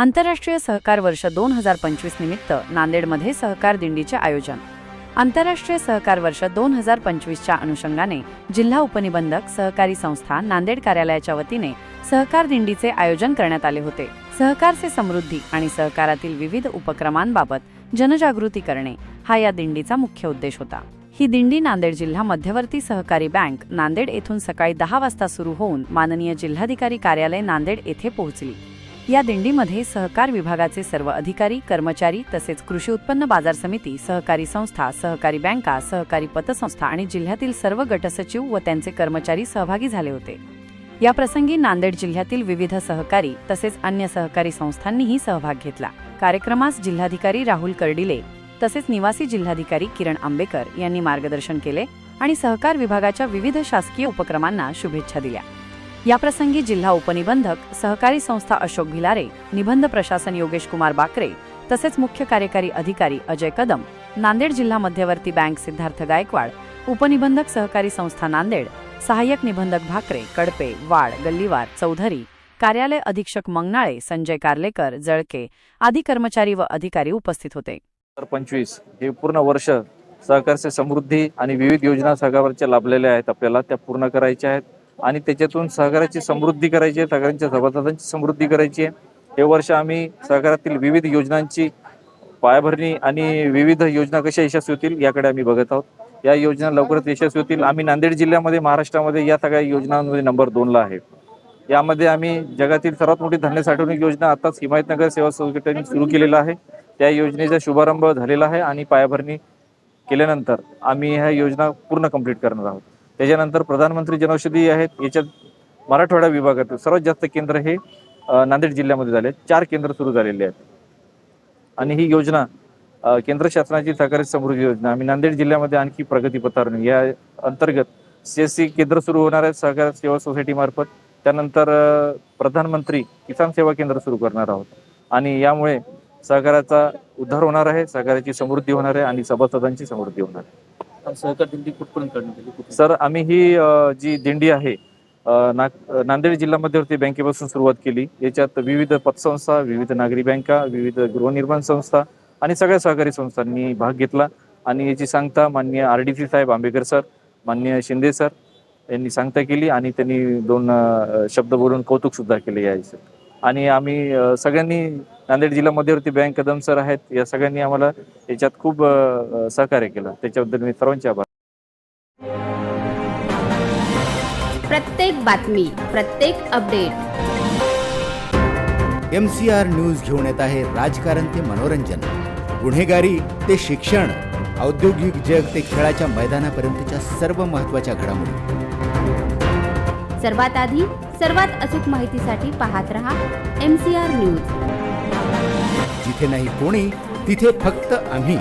आंतरराष्ट्रीय सहकार वर्ष दोन हजार पंचवीस निमित्त नांदेडमध्ये सहकार दिंडीचे आयोजन. आंतरराष्ट्रीय सहकार वर्ष दोन हजार पंचवीसच्या अनुषंगाने जिल्हा उपनिबंधक सहकारी संस्था नांदेड कार्यालयाच्या वतीने सहकार दिंडीचे आयोजन करण्यात आले होते. सहकारचे समृद्धी आणि सहकारातील विविध उपक्रमांबाबत जनजागृती करणे हा या दिंडीचा मुख्य उद्देश होता. ही दिंडी नांदेड जिल्हा मध्यवर्ती सहकारी बँक नांदेड येथून सकाळी दहा वाजता सुरू होऊन माननीय जिल्हाधिकारी कार्यालय नांदेड येथे पोहोचली. या दिंडीमध्ये सहकार विभागाचे सर्व अधिकारी कर्मचारी तसेच कृषी उत्पन्न बाजार समिती सहकारी संस्था सहकारी बँका सहकारी पतसंस्था आणि जिल्ह्यातील सर्व गटसचिव व त्यांचे कर्मचारी सहभागी झाले होते. या प्रसंगी नांदेड जिल्ह्यातील विविध सहकारी तसेच अन्य सहकारी संस्थांनीही सहभाग घेतला. कार्यक्रमास जिल्हाधिकारी राहुल कर्डिले तसेच निवासी जिल्हाधिकारी किरण आंबेकर यांनी मार्गदर्शन केले आणि सहकार विभागाच्या विविध शासकीय उपक्रमांना शुभेच्छा दिल्या. याप्रसंगी जिल्हा उपनिबंधक सहकारी संस्था अशोक भिलारे निबंध प्रशासन योगेश कुमार बाकरे तसेच मुख्य कार्यकारी अधिकारी अजय कदम नांदेड जिल्हा मध्यवर्ती बँक सिद्धार्थ गायकवाड उपनिबंधक सहकारी संस्था नांदेड सहाय्यक निबंधक भाकरे कडपे वाड गल्लीवार चौधरी कार्यालय अधीक्षक मंगनाळे संजय कार्लेकर जळके आदी कर्मचारी व अधिकारी उपस्थित होते. पंचवीस हे पूर्ण वर्ष सहकारचे समृद्धी आणि विविध योजना सहकाराच्या लाभलेल्या आहेत आपल्याला त्या पूर्ण करायच्या आहेत. आणि त्याच्यातून सहकाराची समृद्धी करायची आहे सहकारांच्या सभासदांची समृद्धी करायची आहे. हे वर्ष आम्ही सहकारातील विविध योजनांची पायाभरणी आणि विविध योजना कशा यशस्वी होतील याकडे आम्ही बघत आहोत. या योजना लवकरच यशस्वी होतील. आम्ही नांदेड जिल्ह्यामध्ये महाराष्ट्रामध्ये या सगळ्या योजनांमध्ये नंबर दोनला आहे. यामध्ये आम्ही जगातील सर्वात मोठी धान्य साठवणूक योजना आताच हिमायतनगर सेवा संघटनेने सुरू केलेला आहे. त्या योजनेचा शुभारंभ झालेला आहे आणि पायाभरणी केल्यानंतर आम्ही ह्या योजना पूर्ण कंप्लीट करणार आहोत. त्याच्यानंतर प्रधानमंत्री जनौषधी आहेत याच्यात मराठवाडा विभागातील सर्वात जास्त केंद्र हे नांदेड जिल्ह्यामध्ये झाले आहेत. चार केंद्र सुरू झालेले आहेत. आणि ही योजना केंद्र शासनाची सहकारी समृद्धी योजना. आम्ही नांदेड जिल्ह्यामध्ये आणखी प्रगती पथावर या अंतर्गत सीएससी केंद्र सुरू होणार आहे सहकार सेवा सोसायटी मार्फत. त्यानंतर प्रधानमंत्री किसान सेवा केंद्र सुरू करणार आहोत. आणि यामुळे सहकाराचा उद्धार होणार आहे सहकाराची समृद्धी होणार आहे आणि सभासदांची समृद्धी होणार आहे. सहकार दिंडी कुठपर्यंत काढण्यात आली कुठे सर आम्ही ही अ, जी दिंडी आहे अ, ना- नांदेड जिल्हा मध्यवर्ती बँकेपासून सुरुवात केली. याच्यात विविध पतसंस्था विविध नागरी बँका विविध गृहनिर्माण संस्था आणि सगळ्या सहकारी संस्थांनी भाग घेतला. आणि याची सांगता माननीय R D C saheb Ambekar sir माननीय शिंदे सर यांनी सांगता केली आणि त्यांनी दोन अ, शब्द बोलून कौतुक सुद्धा केले याचं आणि आम्ही अ, सगळ्यांनी नांदेड जिल्हा मध्यवर्ती बँक कदम सर आहेत. या सगळ्यांनी आम्हाला याच्यात खूप सहकार्य केलं. त्याच्याबद्दल मी सर्वांचे आभार. प्रत्येक बातमी प्रत्येक update. M C R news घेऊन येत आहे राजकारण ते मनोरंजन. गुन्हेगारी ते शिक्षण. औद्योगिक जग ते खेळाच्या मैदानापर्यंतच्या सर्व महत्त्वाच्या घडामोडी. सर्वात आधी सर्वात अचूक माहितीसाठी पाहत रहा एम सी आर न्यूज जिथे नाही कोणी तिथे फक्त आम्ही.